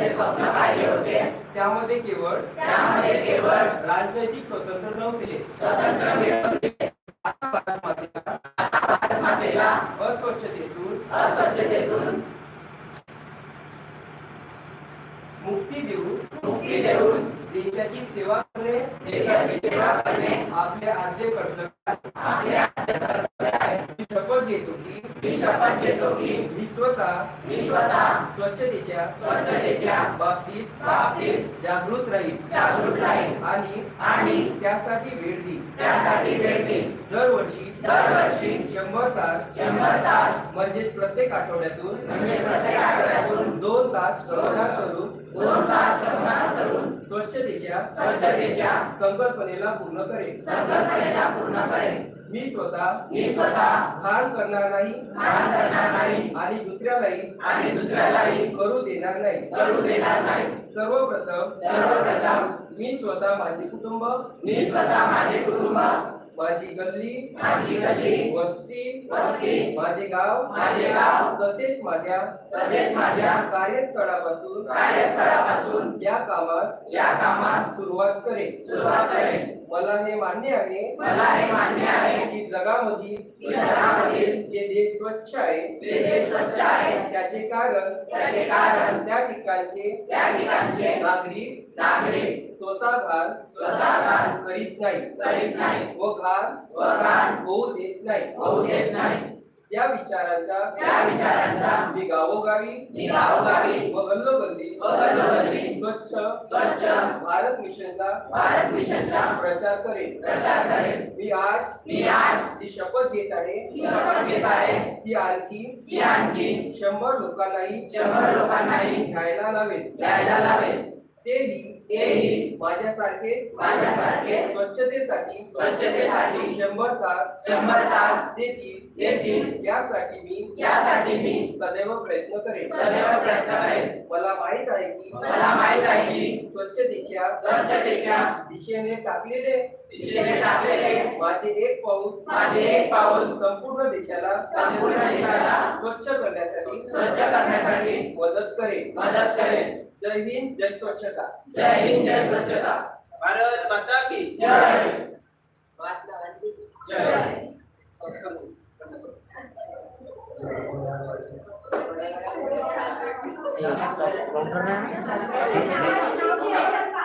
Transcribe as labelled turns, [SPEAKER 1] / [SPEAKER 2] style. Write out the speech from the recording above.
[SPEAKER 1] स्वराज्याचे स्वप्न पाहिले होते.
[SPEAKER 2] त्यामध्ये केवळ
[SPEAKER 1] त्यामध्ये केवळ
[SPEAKER 2] राजनैतिक स्वतंत्र नव्हते.
[SPEAKER 1] स्वतंत्र मिळवले.
[SPEAKER 2] आता भारत मातेला
[SPEAKER 1] भारत मातेला
[SPEAKER 2] अस्वच्छतेतून
[SPEAKER 1] अस्वच्छतेतून
[SPEAKER 2] मुक्ती देऊन
[SPEAKER 1] मुक्ती देऊन
[SPEAKER 2] देशाची सेवा करणे
[SPEAKER 1] देशाची सेवा करणे.
[SPEAKER 2] आपले आद्य कर्तव्य.
[SPEAKER 1] आपले आद्य कर्तव्य.
[SPEAKER 2] शपथ घेतो की
[SPEAKER 1] मी शपथ घेतो की
[SPEAKER 2] मी स्वतः
[SPEAKER 1] मी स्वतः
[SPEAKER 2] स्वच्छतेच्या
[SPEAKER 1] स्वच्छतेच्या
[SPEAKER 2] बाबतीत
[SPEAKER 1] बाबतीत
[SPEAKER 2] जागृत राहील
[SPEAKER 1] जागरूक राहील
[SPEAKER 2] आणि
[SPEAKER 1] आणि
[SPEAKER 2] त्यासाठी वेळ देईल
[SPEAKER 1] त्यासाठी वेळ देईल
[SPEAKER 2] दरवर्षी
[SPEAKER 1] दरवर्षी
[SPEAKER 2] शंभर तास
[SPEAKER 1] शंभर तास
[SPEAKER 2] म्हणजे प्रत्येक आठवड्यातून
[SPEAKER 1] म्हणजे प्रत्येक आठवड्यातून
[SPEAKER 2] दोन तास श्रमदान करून
[SPEAKER 1] दोन तास करून
[SPEAKER 2] स्वच्छतेच्या
[SPEAKER 1] स्वच्छतेच्या
[SPEAKER 2] संकल्पनेला पूर्ण करेल
[SPEAKER 1] संकल्पनेला पूर्ण करेन.
[SPEAKER 2] मी स्वतः
[SPEAKER 1] मी स्वतः
[SPEAKER 2] करणार नाही
[SPEAKER 1] भान करणार नाही.
[SPEAKER 2] आणि दुसऱ्यालाही
[SPEAKER 1] आणि दुसऱ्यालाही
[SPEAKER 2] करू देणार नाही.
[SPEAKER 1] करू देणार नाही.
[SPEAKER 2] सर्वप्रथम
[SPEAKER 1] सर्वप्रथम
[SPEAKER 2] मी स्वतः माझे कुटुंब
[SPEAKER 1] मी स्वतः माझे कुटुंब
[SPEAKER 2] माझी गल्ली
[SPEAKER 1] माझी गल्ली
[SPEAKER 2] वस्ती
[SPEAKER 1] वस्ती
[SPEAKER 2] माझे गाव
[SPEAKER 1] माझे गाव
[SPEAKER 2] तसेच माझ्या
[SPEAKER 1] तसेच माझ्या
[SPEAKER 2] कार्यस्थळापासून
[SPEAKER 1] कार्यस्थळापासून
[SPEAKER 2] या कामात
[SPEAKER 1] या कामास
[SPEAKER 2] सुरुवात करेन.
[SPEAKER 1] सुरुवात करेन.
[SPEAKER 2] मला हे मान्य आहे
[SPEAKER 1] मला हे मान्य आहे
[SPEAKER 2] की जगामधील
[SPEAKER 1] की जगामधील
[SPEAKER 2] जे देश स्वच्छ आहे
[SPEAKER 1] जे देश स्वच्छ आहे
[SPEAKER 2] त्याचे कारण
[SPEAKER 1] त्याचे कारण
[SPEAKER 2] त्या ठिकाणचे
[SPEAKER 1] त्या ठिकाणचे
[SPEAKER 2] नागरिक
[SPEAKER 1] नागरिक
[SPEAKER 2] स्वतः घाण
[SPEAKER 1] स्वतः घाण
[SPEAKER 2] करीत नाही
[SPEAKER 1] करीत नाही
[SPEAKER 2] व घाण
[SPEAKER 1] व घाण
[SPEAKER 2] होऊ देत नाही
[SPEAKER 1] होऊ देत नाही
[SPEAKER 2] या विचारांचा मी गावोगावी
[SPEAKER 1] मी गावोगावी
[SPEAKER 2] व गल्लोगल्ली
[SPEAKER 1] व गल्लोगल्ली
[SPEAKER 2] स्वच्छ
[SPEAKER 1] स्वच्छ
[SPEAKER 2] भारत मिशनचा
[SPEAKER 1] भारत मिशनचा
[SPEAKER 2] प्रचार करेन.
[SPEAKER 1] प्रचार करेन.
[SPEAKER 2] मी आज
[SPEAKER 1] मी आज
[SPEAKER 2] जी शपथ घेत आहे.
[SPEAKER 1] ही शपथ घेत आहे.
[SPEAKER 2] ती आणखी
[SPEAKER 1] की आणखी
[SPEAKER 2] शंभर लोकांनाही
[SPEAKER 1] शंभर लोकांनाही
[SPEAKER 2] घ्यायला लावेल
[SPEAKER 1] द्यायला लावेल तेही
[SPEAKER 2] माझ्यासारखे
[SPEAKER 1] माझ्यासारखे
[SPEAKER 2] स्वच्छतेसाठी
[SPEAKER 1] स्वच्छतेसाठी
[SPEAKER 2] शंभर तास
[SPEAKER 1] शंभर तास
[SPEAKER 2] देतील
[SPEAKER 1] देतील.
[SPEAKER 2] यासाठी मी
[SPEAKER 1] यासाठी मी
[SPEAKER 2] सदैव प्रयत्न करेन.
[SPEAKER 1] सदैव प्रयत्न करेन.
[SPEAKER 2] मला माहीत आहे की
[SPEAKER 1] मला माहीत आहे की
[SPEAKER 2] स्वच्छतेच्या
[SPEAKER 1] स्वच्छतेच्या
[SPEAKER 2] दिशेने टाकलेले
[SPEAKER 1] दिशेने टाकलेले
[SPEAKER 2] माझे एक पाऊल
[SPEAKER 1] माझे एक पाऊल
[SPEAKER 2] संपूर्ण देशाला
[SPEAKER 1] संपूर्ण देशाला
[SPEAKER 2] स्वच्छ करण्यासाठी
[SPEAKER 1] स्वच्छ करण्यासाठी
[SPEAKER 2] मदत करेन.
[SPEAKER 1] मदत करेन.
[SPEAKER 2] जय हिंद जय स्वच्छता
[SPEAKER 1] जय हिंद जय स्वच्छता
[SPEAKER 2] भारत माता की
[SPEAKER 1] जय
[SPEAKER 2] महात्मा गांधी
[SPEAKER 1] जय
[SPEAKER 2] चला मग